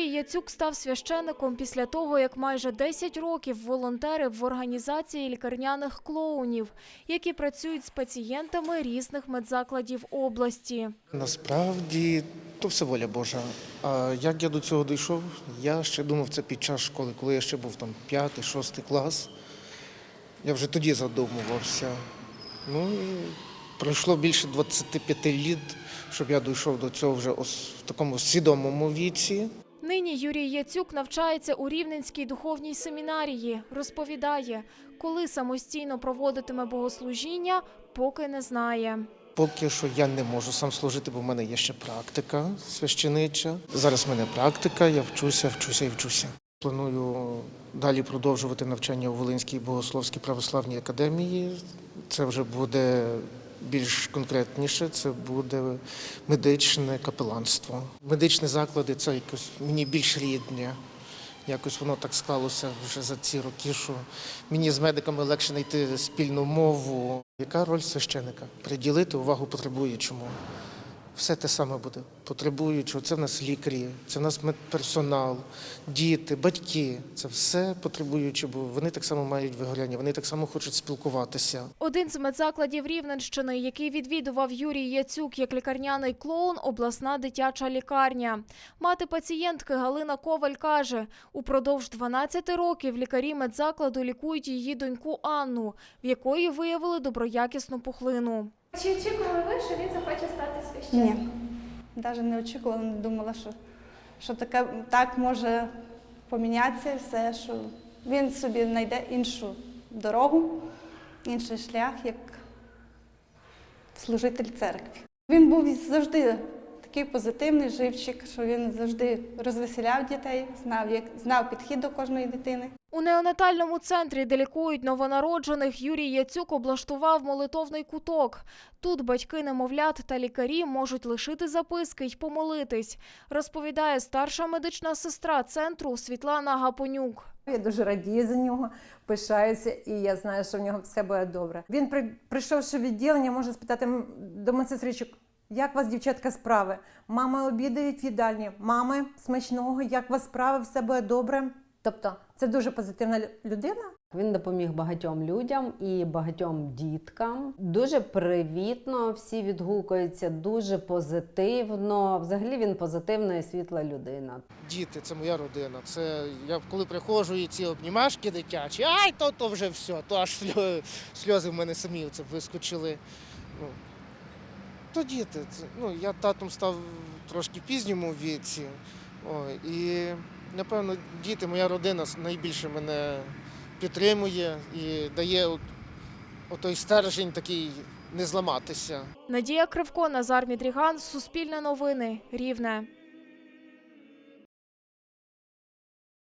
Яцюк став священником після того, як майже 10 років волонтерив в організації лікарняних клоунів, які працюють з пацієнтами різних медзакладів області. Насправді то все воля Божа. А як я до цього дійшов, я ще думав це під час школи, коли я ще був там п'ятий, шостий клас. Я вже тоді задумувався. Ну і пройшло більше 25 літ, щоб я дійшов до цього вже в такому свідомому віці. Нині Юрій Яцюк навчається у Рівненській духовній семінарії. Розповідає, коли самостійно проводитиме богослужіння, поки не знає. Поки що я не можу сам служити, бо в мене є ще практика священича. Зараз в мене практика, я вчуся, вчуся і вчуся. Планую далі продовжувати навчання у Волинській богословській православній академії. Це вже буде більш конкретніше, це буде медичне капеланство. Медичні заклади це якось мені більш рідне. Якось воно так склалося вже за ці роки, що мені з медиками легше знайти спільну мову. Яка роль священика? Приділити увагу потребуючому. Все те саме буде. Потребуючого. Це в нас лікарі, це в нас медперсонал, діти, батьки. Це все потребуючі, бо вони так само мають вигоряння, вони так само хочуть спілкуватися. Один з медзакладів Рівненщини, який відвідував Юрій Яцюк як лікарняний клоун, обласна дитяча лікарня. Мати пацієнтки Галина Коваль каже, упродовж 12 років лікарі медзакладу лікують її доньку Анну, в якої виявили доброякісну пухлину. Чи очікували ви, що він захоче стати священником? Ні, навіть не очікувала, не думала, що, що таке, так може помінятися все, що він собі знайде іншу дорогу, інший шлях, як служитель церкви. Він був завжди такий позитивний живчик, що він завжди розвеселяв дітей, знав, як, знав підхід до кожної дитини. У неонатальному центрі, де лікують новонароджених, Юрій Яцюк облаштував молитовний куток. Тут батьки немовлят та лікарі можуть лишити записки й помолитись, розповідає старша медична сестра центру Світлана Гапонюк. Я дуже радію за нього, пишаюся, і я знаю, що в нього все буде добре. Він при, прийшовши відділення, може спитати до медсестричок, як вас, дівчатка, справи? Мами обідають в їдальні, мами смачного, як вас справи, все буде добре. Тобто це дуже позитивна людина. Він допоміг багатьом людям і багатьом діткам. Дуже привітно, всі відгукуються, дуже позитивно. Взагалі він позитивна і світла людина. Діти, це моя родина. Це я коли приходжу і ці обнімашки дитячі, ай, то, то вже все, то аж сльо- сльози в мене самі це вискочили. Ну, то діти. Це, ну, я татом став трошки пізньому віці. О, і напевно, діти, моя родина найбільше мене підтримує і дає от, отой стержень такий не зламатися. Надія Кривко, Назар Мідріган, Суспільне новини, Рівне.